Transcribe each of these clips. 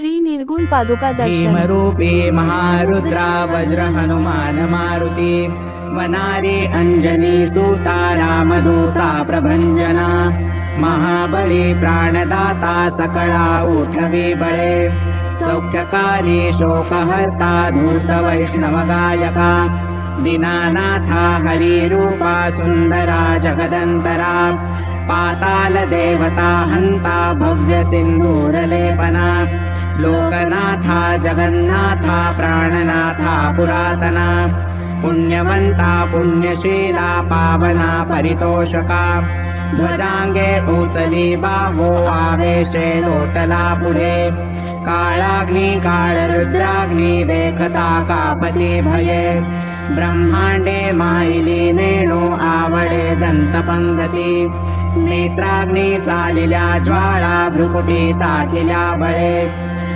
श्री निर्गुण पादुका दर्शन. भीमरूपी महारुद्रा वज्र हनुमान मारुती वनारे अंजनी सूता रामदूता प्रभंजना महाबली प्राणदाता सकळा उठवी बळे सौख्यकारी शोकहर्ता धूत वैष्णव गायका दीनानाथा हरिरूपा सुन्दरा जगदन्तरा पाताल देवता हन्ता भव्य सिन्दूरलेपना लोकनाथा जगन्नाथा प्राणनाथा पुरातना पुण्यवन्ता पुण्यशीला पावना परितोषका ध्वजाङ्गे उचली बाहो आवेशे लोटला पुढे काळाग्नि काळरुद्राग्नि देखता कापती भये ब्रह्माण्डे मायिली नेणो आवडे दन्तपङ्गती नेत्राग्नि चालिल्या ज्वाळा भ्रुकुटी ताटिल्या बळे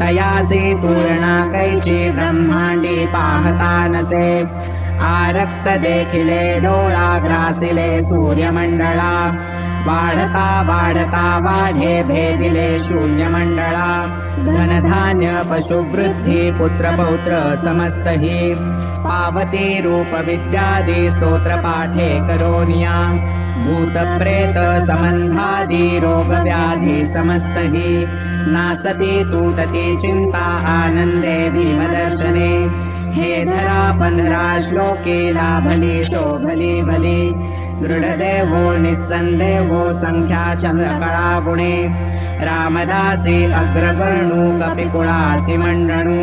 तयासी तुळणा कैची ब्रह्मांडी पाहता नसे आरक्त वाढता वाढता वाढे भेदिले शून्यमंडळा। धनधान्य पशुवृद्धी पुत्र पौत्र समस्त पावती रूप विद्यादी स्तोत्र पाठे करोनिया। भूत प्रेत संबंधादी रोग व्याधी समस्त हि। नासती तुटती चिंता आनंदे भीमदर्शने। हे धरा पंधरा श्लोके लाभली शोभली भली दृढदेवो निस्सन्देहो संख्या चंद्रकळा गुणे रामदासी अग्रगणू कपिकुळासि मण्डणू।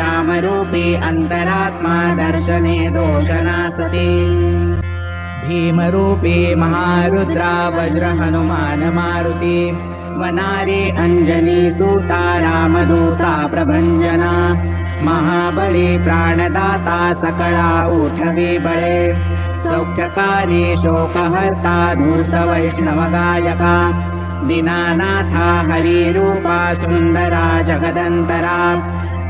रामरूपी अन्तरात्मा दर्शने दोषनासति। भीमरूपी महारुद्रा वज्र हनुमान मारुती। वनारी अंजनी सूता रामदूता प्रभंजना महाबली प्राणदाता सकळा उठवी बळे सौख्यकारी शोकहर्ता धूत वैष्णव गायका दीनानाथा हरिरूपा सुन्दरा जगदन्तरा।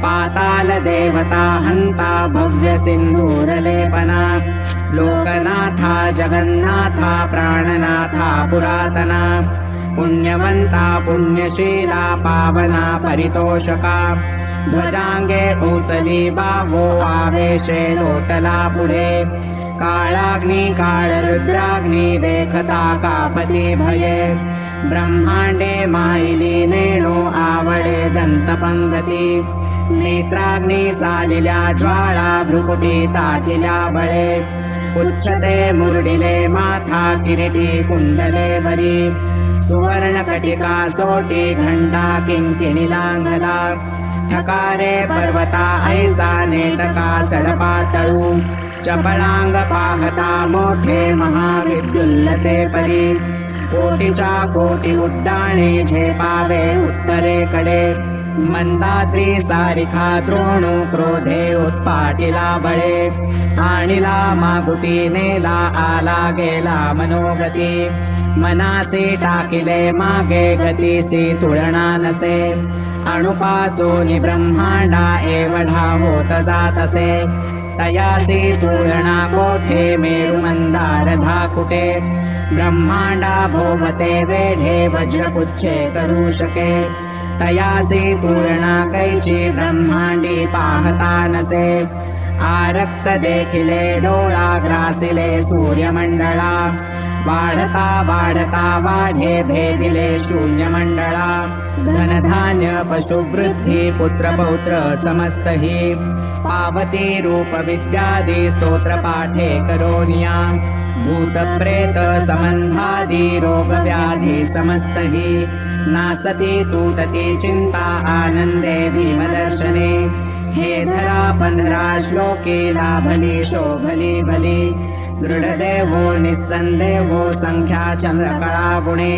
पाताल देवता हन्ता भव्य सिन्दूरलेपना लोकनाथा जगन्नाथा प्राणनाथा पुरातना। पुण्यवन्ता पुण्यशीला पावना परितोषका। बाहो आवेशे लोटला पुढे काळाग्नि काळरुद्राग्नि देखता कापती भये. ब्रह्माण्डे मायिली नेणो आवडे दन्तपङ्गती नेत्राग्नि चालिल्या ज्वाळा भ्रुकुटी ताटिल्या बळे. उच्चते मुरडिले माथा किरीटी कुण्डले वरी सुवर्णकटिका सोटी घण्टा किङ्किणिलाङ्गला ठकारे पर्वता ऐसा नेटका सडपातळू चपळांग पाहता मोठे महाविद्युल्लते परी कोटीच्या कोटी उड्डाणे झेपावे उत्तरेकडे मंदाद्री सारिखा द्रोणू क्रोधे उत्पाटिला बळे। आणिला मागुती नेला आला गेला मनोगती। मनासे टाकिले मागे गतीसी तुळणा नसे। अणुपासूनि ब्रह्मांडा एवढा होत जात असे। तयासी तुळणा कोठे मेरुमंदार धाकुटे ब्रह्मांडा भोवते वेढे वज्रपुच्छे शके तयासी तुळणा कैची ब्रह्मांडी पाहता नसे आरक्त वाढता वाढता वाढे भेदिले शून्यमंडळा। धनधान्य पशुवृद्धी पुत्र पौत्र समस्त पावती रूप विद्यादी स्तोत्र पाठे करोनिया। भूतप्रेत सम्बन्धादि रोगव्याधि समस्त नासति तूटति चिन्ता आनन्दे भीमदर्शने। हे धरा पन्धरा श्लोके लाभली शोभली बली दृढदेवो निस्सन्देवो सङ्ख्या चन्द्रकला गुणे।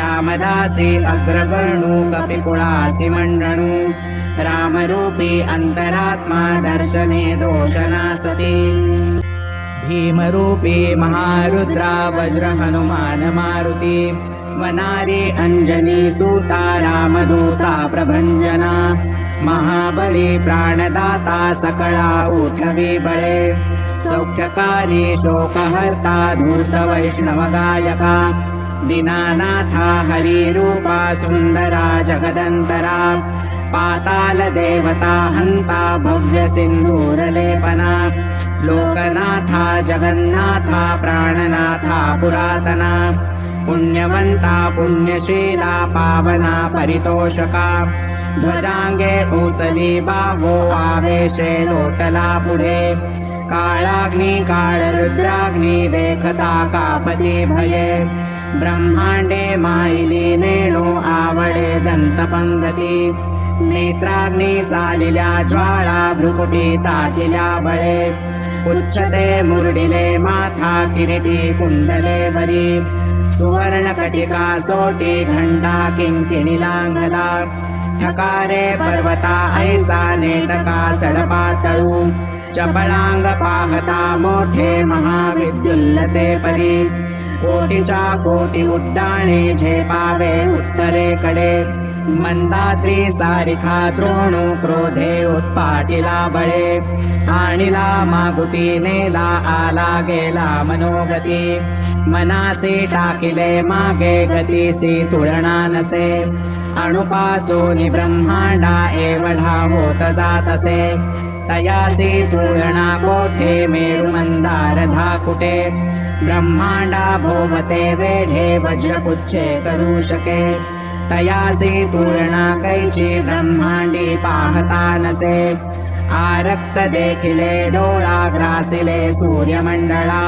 रामदासी अग्रवर्णु कपिकुळासि मण्डणु रामरूपी अन्तरात्मा दर्शने दोषनासति। भीमरूपी महारुद्रा वज्र हनुमान मारुति। वनारी अञ्जनी सूता रामदूता प्रभञ्जना। महाबली प्राणदाता सकला ऊठवी बळे सौख्यकारी शोकहर्ता धूत वैष्णवगायका हरिरूपा सुन्दरा जगदन्तरा। पातालदेवता हन्ता भव्यसिन्धूरलेपना लोकनाथा जगन्नाथा प्राणनाथा पुरातना। पुण्यवन्ता पुण्यशीला पावना परितोषका। ध्वजाङ्गे उचली बावो आवेशे लोटला पुढे काळाग्नि काळरुद्राग्नि देखता कापती भये. ब्रह्माण्डे मायिली नेणो आवडे दन्तपङ्गती नेत्राग्नि चालिल्या ज्वाळा भ्रुकुटी तातिल्या बळे. उच्चते मुरडिले माथा किरीटी कुण्डले वरी सुवर्णकटिका सोटी घण्टा किङ्किणिलाङ्गला ठकारे पर्वता ऐसा नेटका सडपातळू चपळांग पाहता मोठे महाविद्युल्लते परी. कोटीच्या कोटी उड्डाणे झेपावे उत्तरेकडे. मंदात्री सारिखा द्रोणू क्रोधे उत्पाटिला बळे. आणिला मागुती नेला आला गेला मनोगती. मनासी टाकिले मागे गतीसी तुळणा नसे. अणुपासून ब्रह्मांडा एवढा होत जात असे. तयासी भोवते वेढे वज्रपुच्छे शके तयासी तुळणा कैची ब्रह्मांडी पाहता नसे आरक्त देखिले डोळा ग्रासिले सूर्यमंडळा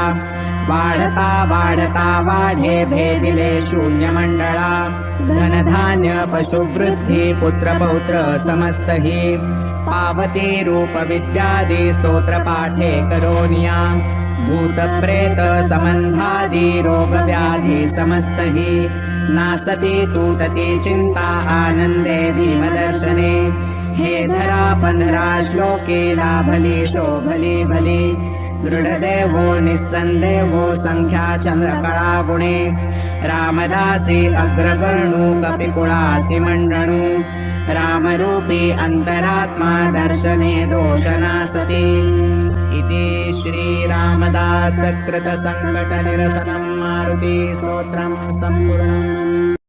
वाढता वाढता वाढे भेदिले शून्यमंडळा धनधान्य पशुवृद्धी पुत्रपौत्र समस्त पावती रूप विद्यादि स्तोत्र पाठे करोनिया। भूतप्रेत सम्बन्धादि रोगव्याधि समस्त हि नासति तूटति चिन्ता आनन्दे भीमदर्शने। हे धरा पन्धरा श्लोके लाभली शोभली बली। दृढदेवो निस्सन्देवो सङ्ख्या चन्द्रकला गुणे रामदासी अग्रवर्णु कपिकुळासि मण्डणु। रामरूपी अन्तरात्मा दर्शने दोषनासति। इति श्रीरामदासकृतसङ्कटनिरसनं मारुति स्तोत्रं सम्पूर्णम्